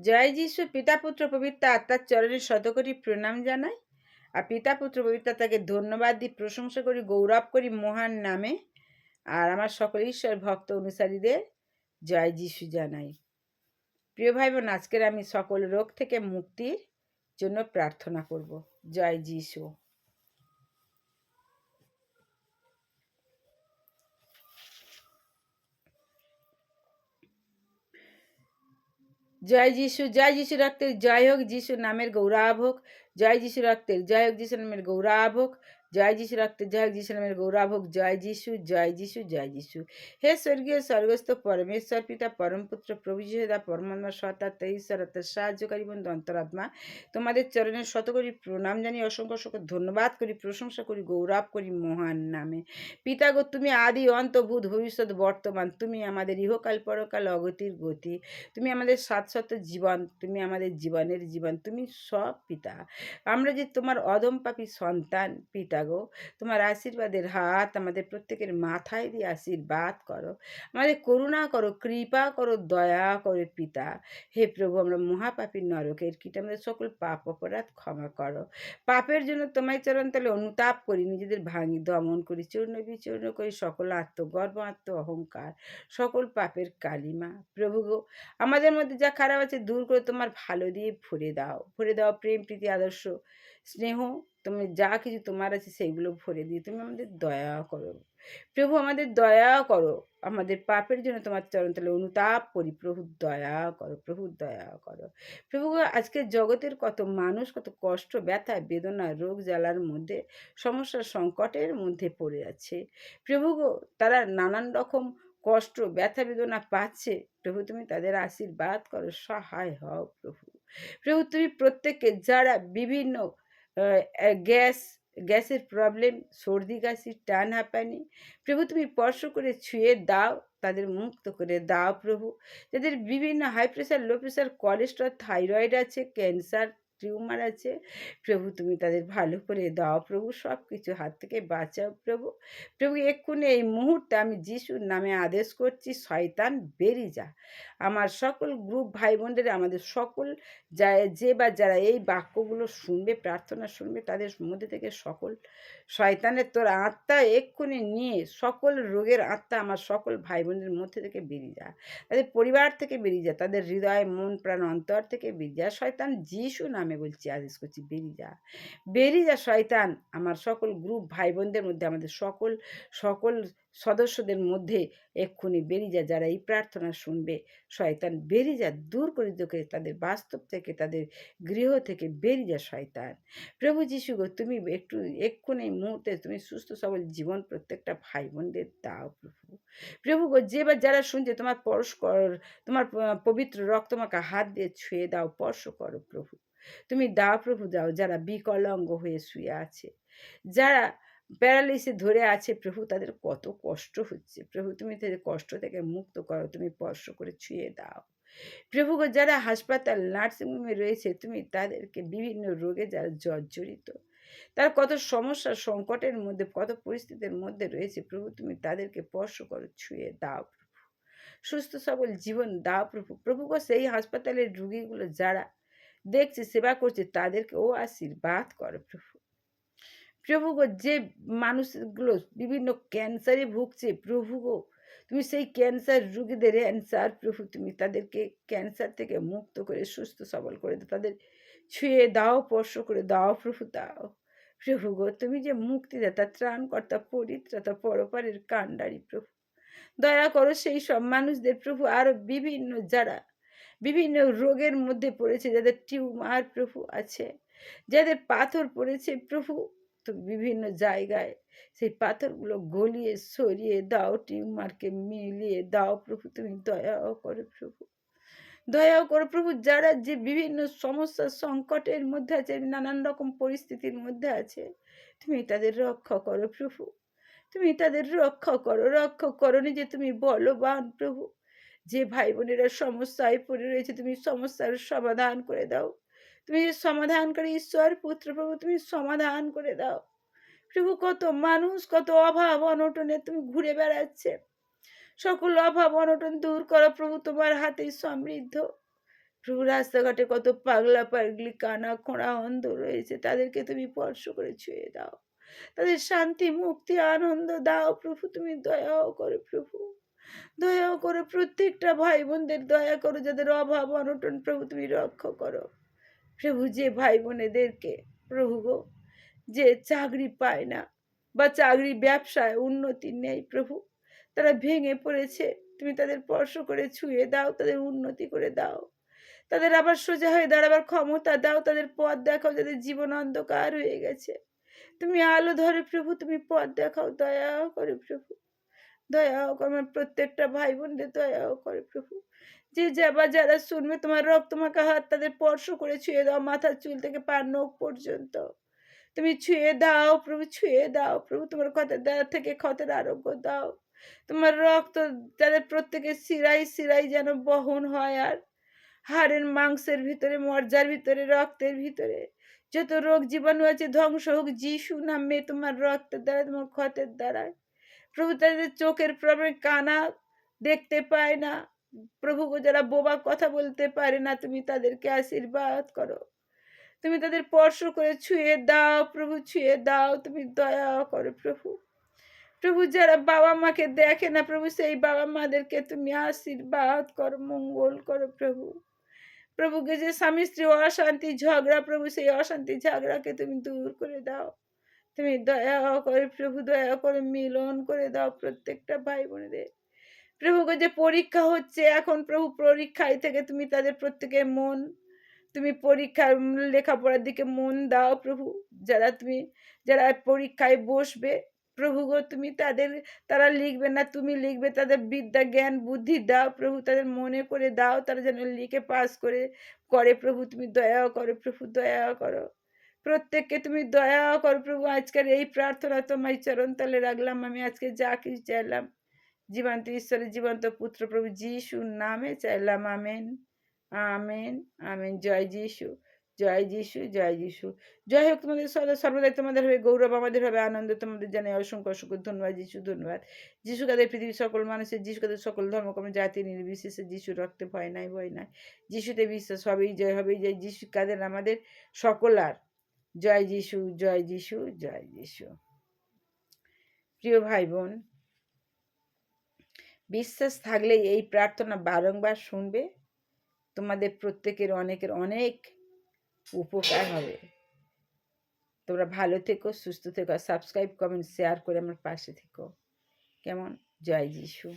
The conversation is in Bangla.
জয় যিশু, পিতা, পুত্র, পবিত্র আত্মার চরণে শতকরি প্রণাম জানাই। আর পিতা, পুত্র, পবিত্র তাকে ধন্যবাদ দিই, প্রশংসা করি, গৌরব করি মহান নামে। আর আমার সকল ঈশ্বর ভক্ত অনুসারীদের জয় যিশু জানাই। প্রিয় ভাই বোন আজকের আমি সকল রোগ থেকে মুক্তির জন্য প্রার্থনা করব। জয় যিশু। জয় যিশু জয় যিশু রক্তের জয় হোক, যিশু নামের গৌরাব হোক, জয় যিশু রক্তের জয় হোক, যিশু নামের গৌরাব হোক। জয় যিশু রক্তে, জয় যিশু নামের হোক, জয় যিশু জয় যিশু জয় যিশু। হে স্বর্গীয়, স্বর্গস্থ, পরমেশ্বর পিতা, পরমপুত্র, প্রভু দা পরমাত্মা, সত্তা ঈশ্বর সাহায্যকারী বন্ধু, অন্তরাত্মা, তোমাদের চরণের শতকরি প্রণাম জানিয়ে অসংখ্য অসংখ্য ধন্যবাদ করি, প্রশংসা করি, গৌরব করি মহান নামে। পিতা গো তুমি আদি অন্তভূত ভবিষ্যৎ, বর্তমান, তুমি আমাদের ইহকাল, পরকাল, অগতির গতি। তুমি আমাদের সাতশত জীবন, তুমি আমাদের জীবনের জীবন, তুমি সব পিতা। আমরা যে তোমার অদম পাপি সন্তান পিতা গো তোমার আশীর্বাদের হাত আমাদের প্রত্যেকের মাথায় দিয়ে আশীর্বাদ করো। আমাদের করুণা করো, কৃপা করো, দয়া করো পিতা। হে প্রভু, আমরা মহাপাপীর নরকের কীট আমাদের সকল পাপ অপরাধ ক্ষমা করো। পাপের জন্য তোমায় চরণ তাহলে অনুতাপ করি, নিজেদের ভাঙি দমন করি, চূর্ণ বিচূর্ণ করি, সকল আত্মগর্ব আত্ম অহংকার সকল পাপের কালিমা। প্রভু গো, আমাদের মধ্যে যা খারাপ আছে দূর করে তোমার ভালো দিয়ে ভরে দাও। ভরে দাও প্রেম, প্রীতি, আদর্শ। স্নেহ, তুমি যা কিছু তোমার আছে সেইগুলো ভরে দিয়ে তুমি আমাদের দয়া করো। প্রভু, আমাদের দয়া করো। আমাদের পাপের জন্য তোমার চরণ তাহলে অনুতাপ করি। প্রভু, দয়া করো, প্রভু, দয়া করো। প্রভু আজকের জগতের কত মানুষ, কত কষ্ট, ব্যথা, বেদনা, রোগ জ্বালার মধ্যে, সমস্যার সংকটের মধ্যে পড়ে আছে। প্রভু তারা নানান রকম কষ্ট, ব্যথা, বেদনা পাচ্ছে। প্রভু, তুমি তাদের আশীর্বাদ করো, সহায় হও প্রভু। প্রভু, তুমি প্রত্যেককে, যারা বিভিন্ন গ্যাস, গ্যাসের প্রবলেম সর্দি, কাশি, টান হাঁপানি। প্রভু, তুমি স্পর্শ করে ছুঁয়ে দাও, তাদের মুক্ত করে দাও প্রভু। যাদের বিভিন্ন high pressure low pressure cholesterol thyroid আছে ক্যান্সার টিউমার আছে। প্রভু, তুমি তাদের ভালো করে দাও প্রভু সব কিছু হাত থেকে বাঁচাও প্রভু। প্রভু, এক্ষুনি এই মুহূর্তে আমি যিশুর নামে আদেশ করছি, শয়তান বেরিয়ে যা। আমার সকল গ্রুপ ভাই বোনদের আমাদের সকল যা যে বা যারা এই বাক্যগুলো শুনবে, প্রার্থনা শুনবে, তাদের মধ্যে থেকে সকল শয়তানের তোর আত্মা এক্ষুনি নিয়ে, সকল রোগের আত্মা আমার সকল ভাই বোনদের মধ্যে থেকে বেরিয়ে যা। তাদের পরিবার থেকে বেরিয়ে যা, তাদের হৃদয়, মন, প্রাণ, অন্তর থেকে বেরিয়ে যা। শয়তান যিশু নামে বলছি, আদেশ করছি বেরিয়ে যা। বেরিয়ে যা, শয়তান। আমার সকল গ্রুপ ভাই বোনদের মধ্যে, আমাদের সকল সকল সদস্যদের মধ্যে এক্ষুনি বেরিয়ে যা, যারা এই প্রার্থনা শুনবে। শয়তান, বেরিয়ে যা, দূর করে তোকে তাদের বাস্তব থেকে, তাদের গৃহ থেকে বেরিয়ে যা, শয়তান। প্রভু যিশু গো, তুমি একটু, এক্ষুনি মুহূর্তে তুমি সুস্থ, সবল জীবন প্রত্যেকটা ভাই বোনদের দাও প্রভু। প্রভু গো, যে বা যারা শুনছে, তোমার পরশ কর, তোমার পবিত্র রক্ত তোমাকে হাত দিয়ে ছুঁয়ে দাও, স্পর্শ করো প্রভু। তুমি দাও প্রভু দাও, যারা বিকলাঙ্গ হয়ে শুয়ে আছে। যারা প্যারালিসে ধরে আছে, প্রভু তাদের কত কষ্ট হচ্ছে। প্রভু তুমি তাদের কষ্ট থেকে মুক্ত করো, তুমি স্পর্শ করে ছুঁয়ে দাও। প্রভু যারা হাসপাতাল নার্সিংহোমে রয়েছে, তুমি তাদেরকে বিভিন্ন রোগে যারা জর্জরিত, তার কত সমস্যা সংকটের মধ্যে, কত পরিস্থিতির মধ্যে রয়েছে, প্রভু তুমি তাদেরকে স্পর্শ করো, ছুঁয়ে দাও প্রভু। সুস্থ সবল জীবন দাও প্রভু। প্রভু সেই হাসপাতালের রুগীগুলো যারা দেখছে সেবা করছে তাদেরকে ও আশীর্বাদ করো প্রভু। প্রভু গো, যে মানুষগুলো বিভিন্ন ক্যান্সারে ভুগছে, প্রভু গো, তুমি সেই ক্যান্সার রুগীদের অ্যান্সার প্রভু, তুমি তাদেরকে ক্যান্সার থেকে মুক্ত করে, সুস্থ সবল করে দাও, তাদের ছুঁয়ে দাও, স্পর্শ করে দাও প্রভু দাও। প্রভু গো, তুমি যে মুক্তি মুক্তিদাতা ত্রাণকর্তা পরিত্রাতা পরপারের কাণ্ডারি প্রভু। দয়া করো সেই সব মানুষদের প্রভু আরও বিভিন্ন যারা বিভিন্ন রোগের মধ্যে পড়েছে, যাদের টিউমার প্রভু আছে, যাদের পাথর পড়েছে প্রভু। তো বিভিন্ন জায়গায় সেই পাথরগুলো গলিয়ে সরিয়ে দাও, টিউমারকে মিলিয়ে দাও প্রভু, তুমি দয়াও করো প্রভু। দয়াও করো প্রভু, যারা যে বিভিন্ন সমস্যা সংকটের মধ্যে আছে, নানান রকম পরিস্থিতির মধ্যে আছে, তুমি তাদের রক্ষা করো প্রভু। তুমি তাদের রক্ষা করো রক্ষা করো যে তুমি বলবান প্রভু। যে ভাই বোনেরা সমস্যায় পড়ে রয়েছে, তুমি সমস্যার সমাধান করে দাও। তুমি সমাধান করে ঈশ্বর পুত্র প্রভু তুমি সমাধান করে দাও। প্রভু, কত মানুষ, কত অভাব, অনটনে তুমি ঘুরে বেড়াচ্ছে। সকল অভাব, অনটন দূর করো প্রভু, তোমার হাতে সমৃদ্ধ। প্রভু, রাস্তাঘাটে কত পাগলা, পাগলি, কানা, খোঁড়া, অন্ধ রয়েছে, তাদেরকে তুমি স্পর্শ করে ছুঁয়ে দাও। তাদের শান্তি, মুক্তি, আনন্দ দাও প্রভু, তুমি দয়াও করো প্রভু। দয়াও করে প্রত্যেকটা ভাই বোনদের দয়া করো, যাদের অভাব, অনটন প্রভু তুমি রক্ষা করো। প্রভু, যে ভাই বোনেদেরকে প্রভু গো, যে চাকরি পায় না বা চাকরি ব্যবসায় উন্নতি নেই প্রভু, তারা ভেঙে পড়েছে। তুমি তাদের স্পর্শ করে ছুঁয়ে দাও, তাদের উন্নতি করে দাও। তাদের আবার সোজা হয়ে দাঁড়াবার ক্ষমতা দাও, তাদের পথ দেখাও, যাদের জীবন অন্ধকার হয়ে গেছে। তুমি আলো ধরে প্রভু, তুমি পথ দেখাও দয়াও করে প্রভু। দয়াও করে, আমার প্রত্যেকটা ভাই বোনদের দয়াও করে প্রভু। যে যাবা, যারা শুনবে, তোমার রক্ত তোমাকে হাত তাদের স্পর্শ করে ছুঁয়ে দাও, মাথার চুল থেকে পার নখ পর্যন্ত। তুমি ছুঁয়ে দাও প্রভু, ছুঁয়ে দাও প্রভু, তোমার ক্ষতের দ্বারা থেকে ক্ষতের আরোগ্য দাও। তোমার রক্ত তাদের প্রত্যেকের সিরাই সিরাই যেন বহন হয় আর হাড়ের মাংসের ভিতরে, মর্যার ভিতরে, রক্তের ভিতরে। যত রোগ জীবাণু আছে, ধ্বংস হোক, যিশু নামে তোমার রক্তের দ্বারা তোমার ক্ষতের দ্বারায়। প্রভু তাদের চোখের প্রবলেম কানা দেখতে পায় না। প্রভু যারা বোবা কথা বলতে পারে না, তুমি তাদেরকে আশীর্বাদ করো। তুমি তাদের স্পর্শ করে ছুঁয়ে দাও, প্রভু, ছুঁয়ে দাও, তুমি দয়া করো প্রভু। প্রভু, যারা বাবা মাকে দেখে না, প্রভু, সেই বাবা মাদেরকে তুমি আশীর্বাদ করো, মঙ্গল করো প্রভু। প্রভুকে যে স্বামী স্ত্রী অশান্তি, ঝগড়া, প্রভু, সেই অশান্তি, ঝগড়াকে তুমি দূর করে দাও। তুমি দয়া করে প্রভু, দয়া করে মিলন করে দাও প্রত্যেকটা ভাই বোনেদের প্রভুকে যে পরীক্ষা হচ্ছে, এখন প্রভু পরীক্ষায় থেকে তুমি তাদের প্রত্যেকের মন, তুমি পরীক্ষার লেখাপড়ার দিকে মন দাও প্রভু। যারা তুমি, যারা পরীক্ষায় বসবে প্রভু গো তুমি তাদের, তারা লিখবে না, তুমি লিখবে তাদের বিদ্যা, জ্ঞান, বুদ্ধি দাও প্রভু, তাদের মনে করে দাও, তারা যেন লিখে, পাস করে করে প্রভু, তুমি দয়াও করো প্রভু, দয়া করো। প্রত্যেককে তুমি দয়া কর প্রভু। আজকের এই প্রার্থনা তোমার চরণ তলে রাখলাম। আমি আজকে যা কিছু চাইলাম, জীবন্ত ঈশ্বরের জীবন্ত পুত্র প্রভু যিশুর নামে চাইলাম। Amen amen amen. জয় যিশু জয় যিশু জয় যিশু। জয় হোক তোমাদের সদা, সর্বদাই তোমাদের হবে গৌরব, আমাদের হবে আনন্দ। তোমাদের জানাই অসংখ্য অসংখ্য ধন্যবাদ, যিশু ধন্যবাদ। যিশু কাদের পৃথিবীর সকল মানুষের, যিশু কাদের সকল ধর্মকর্ম, জাতি নির্বিশেষে যিশু রক্তে ভয় নাই ভয় নাই। যিশুতে বিশ্বাস হবেই, জয় হবেই, জয়। যিশু কাদের, আমাদের সকল আর জয় যিশু জয় যিশু জয় যিশু। প্রিয় ভাই বোন বিশ্বাস থাকলে এই প্রার্থনা বারংবার শুনবে, তোমাদের প্রত্যেকের অনেকের অনেক উপকার হবে। তোমরা ভালো থেকো, সুস্থ থেকো সাবস্ক্রাইব কমেন্ট শেয়ার করে আমার পাশে থেকো। কেমন? জয় যিশু।